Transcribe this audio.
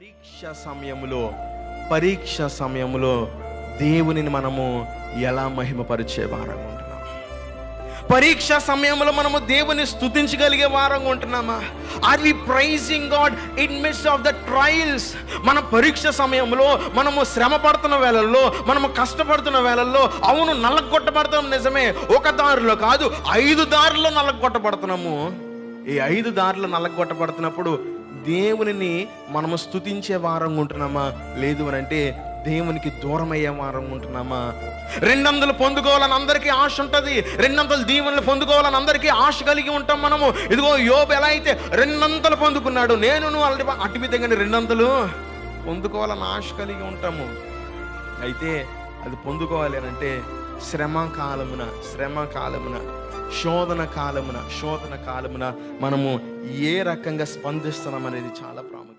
పరీక్ష సమయంలో పరీక్ష సమయంలో దేవునిని మనము ఎలా మహిమపరిచే వారంగా ఉంటున్నాం పరీక్ష సమయంలో మనము దేవుని స్థుతించగలిగే వారంగా ఉంటున్నామా? Are we praising God in midst of the trials మన పరీక్ష సమయంలో మనము శ్రమ పడుతున్న వేళల్లో మనము కష్టపడుతున్న వేళల్లో అవును నల్లగొట్టబడతాం నిజమే. ఒక దారిలో కాదు ఐదు దారిలో నల్లగొట్టబడుతున్నాము. ఈ ఐదు దారిలో నల్లగొట్టబడుతున్నప్పుడు దేవునిని మనము స్తుతించే వారంగా ఉంటున్నామా? లేదు అని అంటే దేవునికి దూరం అయ్యే వారం ఉంటున్నామా? రెండందులు పొందుకోవాలని అందరికీ ఆశ ఉంటుంది. రెండంతలు దీవెనలు పొందుకోవాలని అందరికీ ఆశ కలిగి ఉంటాం మనము. ఇదిగో యోబు ఎలా అయితే రెండంతలు పొందుకున్నాడు నేను నువ్వు అటు విధంగా రెండంతలు పొందుకోవాలని ఆశ కలిగి ఉంటాము. అయితే అది పొందుకోవాలి అని అంటే శ్రమ కాలమున శ్రమ కాలమున శోధన కాలమున శోధన కాలమున మనము ఏ రకంగా స్పందిస్తున్నాం అనేది చాలా ప్రాముఖ్యం.